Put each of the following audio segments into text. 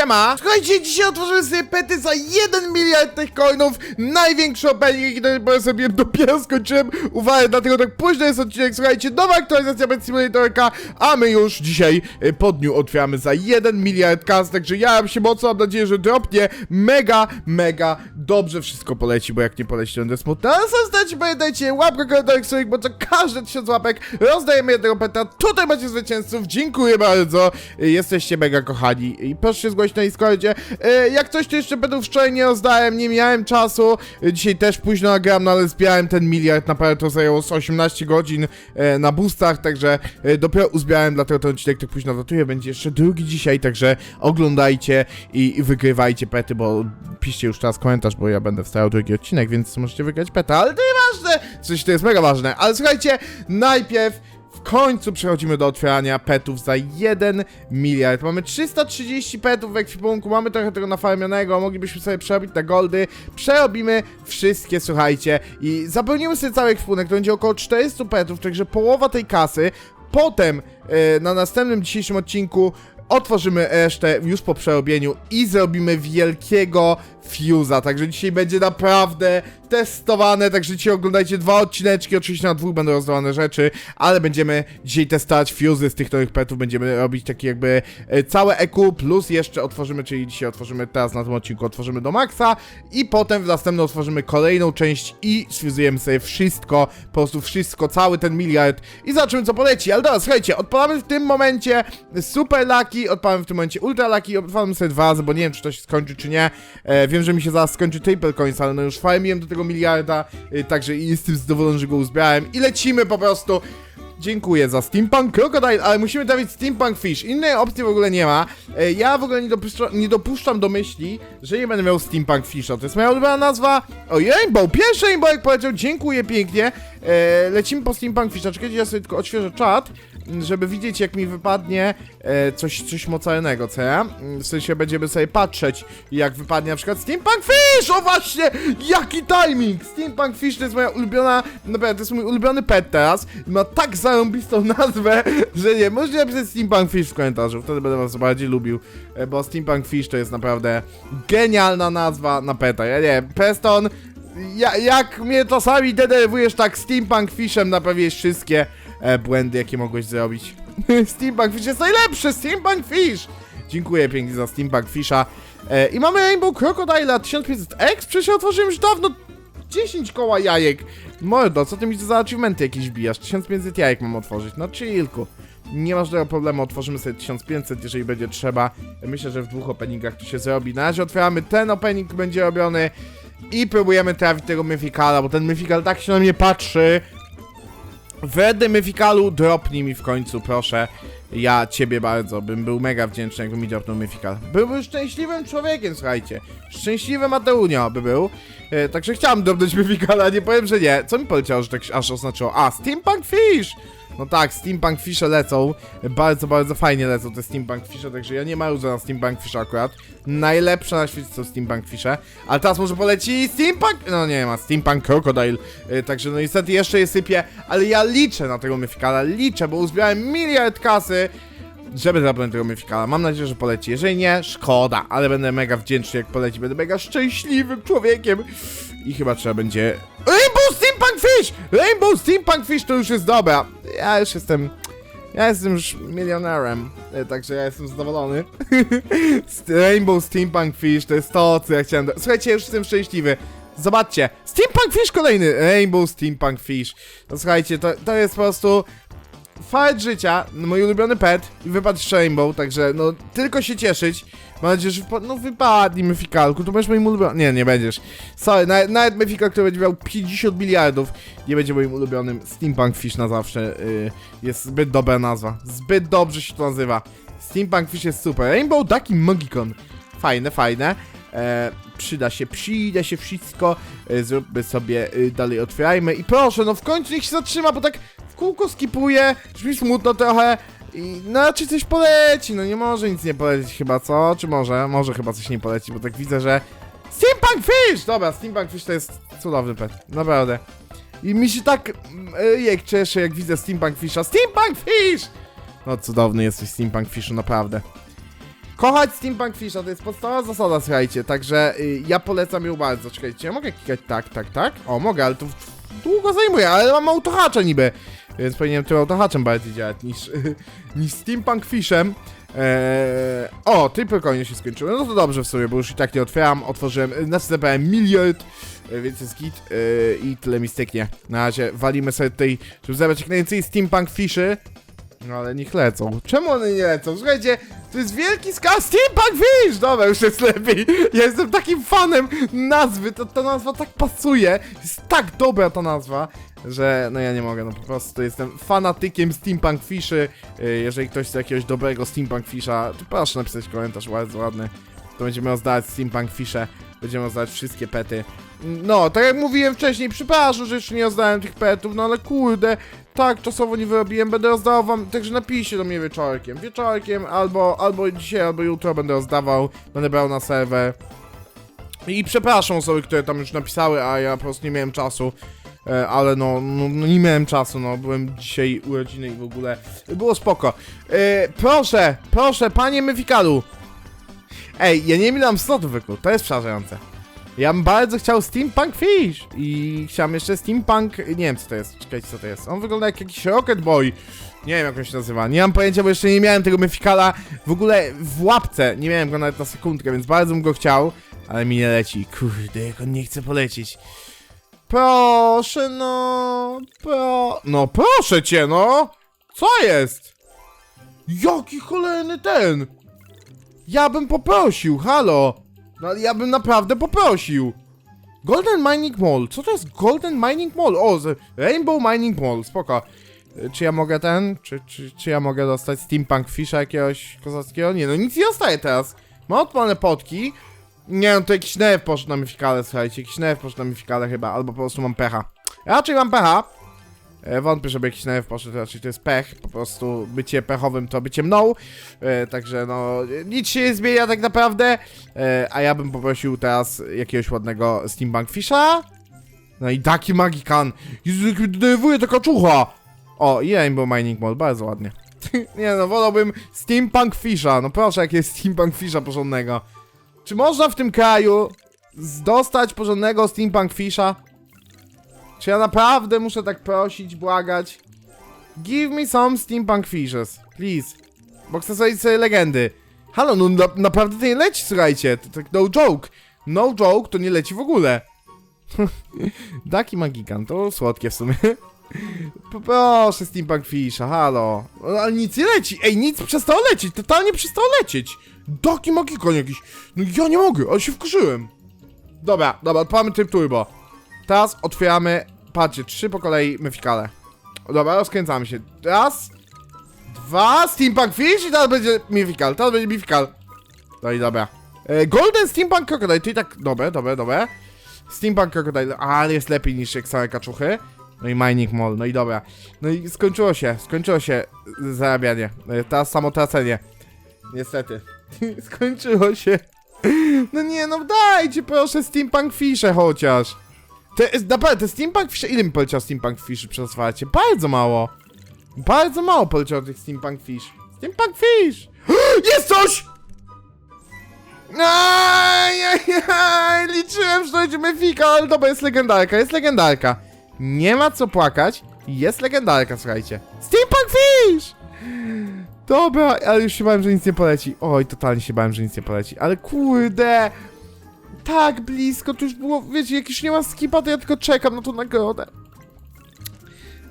Siema! Słuchajcie, dzisiaj otworzymy sobie pety za 1 miliard tych coinów. Największy opening, pory sobie dopiero skończyłem. Uwaga, dlatego tak późno jest odcinek. Słuchajcie, nowa aktualizacja Pet Simulatorka, a my już dzisiaj y, po dniu otwieramy za 1 miliard kas, także ja się mocno mam nadzieję, że dropnie mega, mega dobrze wszystko poleci, bo jak nie poleci, to będę smutny. Ale zostańcie, pamiętajcie, łapka, komentarz, swoich, bo co każde 1000 łapek rozdajemy jednego peta. Tutaj macie zwycięzców, dziękuję bardzo. Y, Jesteście mega kochani i proszę się zgłosić na Discordzie. Y, Jak coś, to jeszcze będą wczoraj nie rozdałem, nie miałem czasu. Y, Dzisiaj też późno nagrałem, no ale zbierałem ten miliard, naprawdę to zajęło z 18 godzin e, na boostach, także e, dopiero uzbierałem, dlatego ten odcinek tak późno datuję. Będzie jeszcze drugi dzisiaj, także oglądajcie i, wygrywajcie pety, bo piszcie już teraz komentarz, bo ja będę wstawiał drugi odcinek, więc możecie wygrać peta, ale to nieważne! Coś to jest mega ważne, ale słuchajcie, najpierw końcu przechodzimy do otwierania petów za 1 miliard. Mamy 330 petów w ekwipunku, mamy trochę tego nafarmionego, moglibyśmy sobie przerobić na goldy. Przerobimy wszystkie, słuchajcie, i zapełnimy sobie cały ekwipunek, to będzie około 400 petów, także połowa tej kasy. Potem e, na następnym dzisiejszym odcinku otworzymy resztę już po przerobieniu i zrobimy wielkiego fuse'a, także dzisiaj będzie naprawdę testowane, także dzisiaj oglądajcie dwa odcineczki, oczywiście na dwóch będą rozdawane rzeczy, ale będziemy dzisiaj testować fuse'y z tych nowych petów, będziemy robić takie jakby e, całe EQ, plus jeszcze otworzymy, czyli dzisiaj otworzymy teraz na tym odcinku, otworzymy do maksa i potem w następnym otworzymy kolejną część i sfuzujemy sobie wszystko, po prostu wszystko, cały ten miliard i zobaczymy co poleci, ale dobra, słuchajcie, odpalamy w tym momencie Super Lucky, odpalamy w tym momencie Ultra Lucky, odpalamy sobie dwa razy, bo nie wiem czy to się skończy czy nie, e, wiem, że mi się zaraz skończy Triple Coins, ale no już farmiłem do tego miliarda, e, także jestem zadowolony, że go uzbierałem i lecimy po prostu Dziękuję za Steampunk Crocodile, ale musimy trafić Steampunk Fish. Innej opcji w ogóle nie ma. E, Ja w ogóle nie dopuszczam, nie dopuszczam do myśli, że nie będę miał Steampunk Fisha. To jest moja ulubiona nazwa. O, Rainbow! Pierwszy Rainbow, jak powiedział, dziękuję pięknie. E, lecimy po Steampunk Fisha. Czekajcie, ja sobie tylko odświeżę czat, żeby widzieć, jak mi wypadnie e, coś, coś mocarnego, co ja? M, W sensie będziemy sobie patrzeć, jak wypadnie na przykład Steampunk Fish! O właśnie! Jaki timing! Steampunk Fish to jest moja ulubiona, naprawdę, to jest mój ulubiony pet teraz. Ma tak zarąbistą nazwę, że nie, możecie napisać Steampunk Fish w komentarzu, wtedy będę was bardziej lubił, e, bo Steampunk Fish to jest naprawdę genialna nazwa na peta. Ja nie, Peston, ja, jak mnie czasami denerwujesz tak Steampunk Fishem, naprawiłeś wszystkie e, błędy, jakie mogłeś zrobić. Steampunk Fish jest najlepszy! Steampunk Fish! Dziękuję pięknie za Steampunk Fisha. E, I mamy Rainbow Crocodile 1500X, przecież ja otworzyłem już dawno 10 koła jajek. Mordo, co ty mi za achievementy jakieś wbijasz? 1500 jajek mam otworzyć, no chillku. Nie ma żadnego problemu, otworzymy sobie 1500, jeżeli będzie trzeba. Myślę, że w dwóch openingach to się zrobi. Na razie otwieramy ten opening, będzie robiony i próbujemy trafić tego Mythicala, bo ten Mythical tak się na mnie patrzy. Wedy Mythicalu, dropnij mi w końcu, proszę. Ja ciebie bardzo, bym był mega wdzięczny, jakby mi dropnął Mythical. Byłbym szczęśliwym człowiekiem, słuchajcie. Szczęśliwy Mateunio by był. E, także chciałem dropnąć Mythicala, nie powiem, że nie. Co mi poleciało, że tak aż oznaczyło? A, Steampunk Fish! No tak, Steampunk Fishe lecą. Bardzo, bardzo fajnie lecą te Steampunk Fishe, także ja nie marudzę na Steampunk Fishe akurat. Najlepsze na świecie są Steampunk Fishe. Ale teraz może poleci Steampunk... No nie ma, Steampunk Crocodile. Yy, także no niestety jeszcze je sypię, ale ja liczę na tego Mythicala, liczę, bo uzbierałem miliard kasy żeby zabrać tego Mythicala. Mam nadzieję, że poleci. Jeżeli nie, szkoda, ale będę mega wdzięczny jak poleci. Będę mega szczęśliwym człowiekiem. I chyba trzeba będzie... Rainbow Steampunk Fish! Rainbow Steampunk Fish to już jest dobra. Ja już jestem... Ja jestem już milionerem, e, także ja jestem zadowolony. Rainbow Steampunk Fish to jest to, co ja chciałem... do- Słuchajcie, już jestem szczęśliwy. Zobaczcie, Steampunk Fish kolejny! Rainbow Steampunk Fish. No słuchajcie, to, to jest po prostu fart życia, mój ulubiony pet i wypadł z Rainbow, także no tylko się cieszyć. Mam nadzieję, że wypa no wypadnij Myfikalku, to będziesz moim ulubionym. Nie, nie będziesz. Sorry, nawet, nawet Myfikal, który będzie miał 50 miliardów, nie będzie moim ulubionym. Steampunk Fish na zawsze yy, jest zbyt dobra nazwa. Zbyt dobrze się to nazywa. Steampunk Fish jest super. Rainbow Ducky Magicon. Fajne, fajne. E, przyda się, przyda się wszystko. E, zróbmy sobie, y, dalej otwierajmy. I proszę, no w końcu niech się zatrzyma, bo tak kółko skipuje, brzmi smutno trochę. I no czy coś poleci, no nie może nic nie polecić chyba, co? Czy może? Może chyba coś nie poleci, bo tak widzę, że... Steampunk Fish! Dobra, Steampunk Fish to jest cudowny pet, naprawdę. I mi się tak mm, jak cieszę, jak widzę Steampunk Fisha. Steampunk Fish! No cudowny jesteś Steampunk Fishu, naprawdę. Kochać Steampunk Fisha, to jest podstawowa zasada, słuchajcie, także y, ja polecam ją bardzo. Czekajcie, ja mogę klikać tak, tak, tak? O, mogę, ale to długo zajmuje, ale mam autohacza niby, więc powinienem tym autohaczem bardziej działać niż, niż Steampunk Fishem. Eee, o, triple coiny się skończyły, no to dobrze w sumie, bo już i tak nie otwieram, otworzyłem, znaczy zebrałem miliard, y, więc jest git y, i tyle mi styknie. Na razie walimy sobie tutaj, żeby zebrać jak najwięcej Steampunk Fishy, no ale niech lecą. Czemu one nie lecą? Słuchajcie, to jest wielki skaz Steampunk Fish! Dobra, już jest lepiej. Ja jestem takim fanem nazwy, to, ta nazwa tak pasuje. Jest tak dobra ta nazwa, że no ja nie mogę, no po prostu jestem fanatykiem Steampunk Fishy. Y, Jeżeli ktoś chce jakiegoś dobrego Steampunk Fisha, to proszę napisać komentarz bardzo ładny. To będziemy rozdać Steampunk Fisze, będziemy rozdać wszystkie pety. No, tak jak mówiłem wcześniej, przepraszam, że jeszcze nie rozdałem tych petów, no ale kurde, tak, czasowo nie wyrobiłem, będę rozdawał wam, także napiszcie do mnie wieczorkiem. Wieczorkiem, albo, albo dzisiaj, albo jutro będę rozdawał, będę brał na serwer. I przepraszam osoby, które tam już napisały, a ja po prostu nie miałem czasu. E, ale no, no, no nie miałem czasu, no, byłem dzisiaj urodziny i w ogóle było spoko. E, proszę, proszę, panie Myfikalu. Ej, ja nie mam slotów wyklu, to jest przerażające. Ja bym bardzo chciał Steampunk Fish i chciałem jeszcze Steampunk, nie wiem co to jest, czekajcie co to jest. On wygląda jak jakiś Rocket Boy. Nie wiem jak on się nazywa, nie mam pojęcia, bo jeszcze nie miałem tego Myfikala w ogóle w łapce. Nie miałem go nawet na sekundkę, więc bardzo bym go chciał, ale mi nie leci. Kurde, jak on nie chce polecieć. Proszę no, pro... No proszę cię no! Co jest? Jaki cholerny ten! Ja bym poprosił, halo! No ja bym naprawdę poprosił. Golden Mining Mall. Co to jest Golden Mining Mall? O, Rainbow Mining Mall, spoko. Y, Czy ja mogę ten? Czy, czy, czy ja mogę dostać Steampunk Fisha jakiegoś kozackiego? Nie, no nic nie dostaję teraz. Mam odpalone potki. Nie, no to jakiś nerw poszedł na mifikale, słuchajcie. Jakiś nerw poszedł na mifikale chyba, albo po prostu mam pecha. Raczej mam pecha. E, Wątpię, żeby jakiś nerw poszedł, raczej to jest pech, po prostu bycie pechowym to bycie mną, e, także no, nic się nie zmienia tak naprawdę, e, a ja bym poprosił teraz jakiegoś ładnego Steampunk Fisha, no i taki Magikan, Jezu, jak mnie denerwuje taka czucha, o i Rainbow Mining Mall, bardzo ładnie, nie no, wolałbym Steampunk Fisha, no proszę, jak jest Steampunk Fisha porządnego, czy można w tym kraju dostać porządnego Steampunk Fisha? Czy ja naprawdę muszę tak prosić, błagać? Give me some steampunk fishes, please. Bo chcę sobie sobie legendy. Halo, no na, naprawdę to nie leci, słuchajcie. To tak no joke. No joke to nie leci w ogóle. Daki Magikan, to słodkie w sumie. Proszę steampunk fisha, halo. Ale nic nie leci. Ej, nic przestało lecieć, totalnie przestało lecieć. Daki Magikan jakiś. No ja nie mogę, ale się wkurzyłem. Dobra, dobra, odpalamy tryb turbo. Teraz otwieramy, patrzcie, trzy po kolei myfikale. Dobra, rozkręcamy się. Raz, dwa, Steampunk Fish i teraz będzie myfikal, teraz będzie myfikal. No i dobra. E, Golden Steampunk Crocodile, to i tak, dobre, dobre, dobre. Steampunk Crocodile, ale jest lepiej niż jak same kaczuchy. No i Mining Mall, no i dobra. No i skończyło się, skończyło się zarabianie. E, Teraz samo tracenie. Niestety. skończyło się. No nie, no dajcie proszę Steampunk Fisze chociaż. Te, naprawdę, te Steampunk Fish, ile mi poleciał Steampunk Fish przez otwarcie? Bardzo mało. Bardzo mało poleciało tych Steampunk Fish. Steampunk Fish! Jest coś! Ajajaj, liczyłem, że to będzie Mefika, ale dobra, jest legendarka, jest legendarka. Nie ma co płakać, jest legendarka, słuchajcie. Steampunk Fish! Dobra, ale już się bałem, że nic nie poleci. Oj, totalnie się bałem, że nic nie poleci, ale kurde tak blisko, to już było, wiecie, jak już nie ma skipa, to ja tylko czekam na tą nagrodę.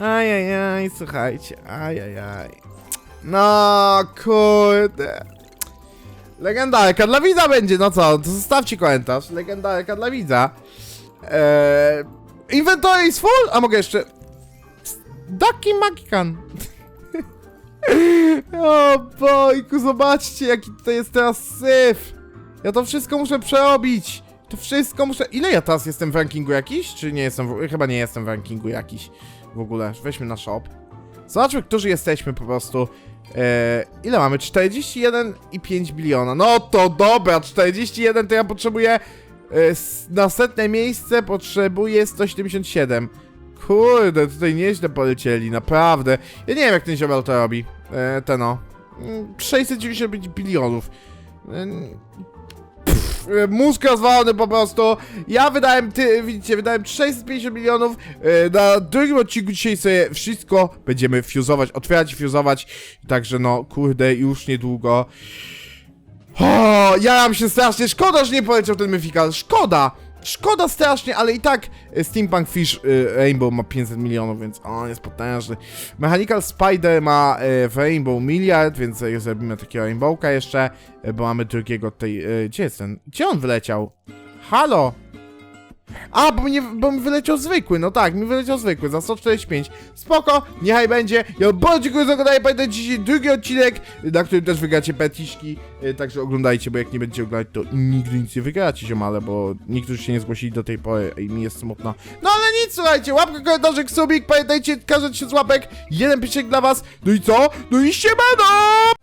Ajajaj, słuchajcie, ajajaj. No, kurde. Legendarka dla widza będzie, no co, to zostawcie komentarz. Legendarka dla widza. Eee, inventory is full, a mogę jeszcze... Ducky Magican. o bojku, zobaczcie, jaki to jest teraz syf. Ja to wszystko muszę przerobić. To wszystko muszę... Ile ja teraz jestem w rankingu jakiś? Czy nie jestem... W... Chyba nie jestem w rankingu jakiś. W ogóle. Weźmy na shop. Zobaczmy, którzy jesteśmy po prostu. Eee, ile mamy? 41,5 biliona. No to dobra, 41 to ja potrzebuję... E, s- na setne miejsce potrzebuję 177. Kurde, tutaj nieźle polecieli, naprawdę. Ja nie wiem, jak ten ziomal to robi. E, ten no. Mm, 695 bilionów. Pff, e, mózg rozwalony po prostu. Ja wydałem, ty, widzicie, wydałem 650 milionów. e, Na drugim odcinku dzisiaj sobie wszystko będziemy fuzować, otwierać i fuzować. Także no, kurde, już niedługo. O, jaram się strasznie, szkoda, że nie poleciał ten Mythical, szkoda! Szkoda strasznie, ale i tak e, Steampunk Fish e, Rainbow ma 500 milionów, więc on jest potężny. Mechanical Spider ma e, w Rainbow miliard, więc zrobimy takiego Rainbowka jeszcze, bo mamy drugiego tej... Gdzie jest ten? Gdzie on wyleciał? Halo? A, bo, mnie, bo mi wyleciał zwykły, no tak, mi wyleciał zwykły, za 145. Spoko, niechaj będzie. Ja bardzo dziękuję za oglądanie, pamiętajcie dzisiaj drugi odcinek, na którym też wygracie petiszki, e, także oglądajcie, bo jak nie będziecie oglądać, to nigdy nic nie wygracie, ziomale, bo niektórzy się nie zgłosili do tej pory i mi jest smutno. No ale nic, słuchajcie, łapka, komentarzyk, subik, pamiętajcie, każdy się z łapek, jeden piszek dla was, no i co? No i siemano!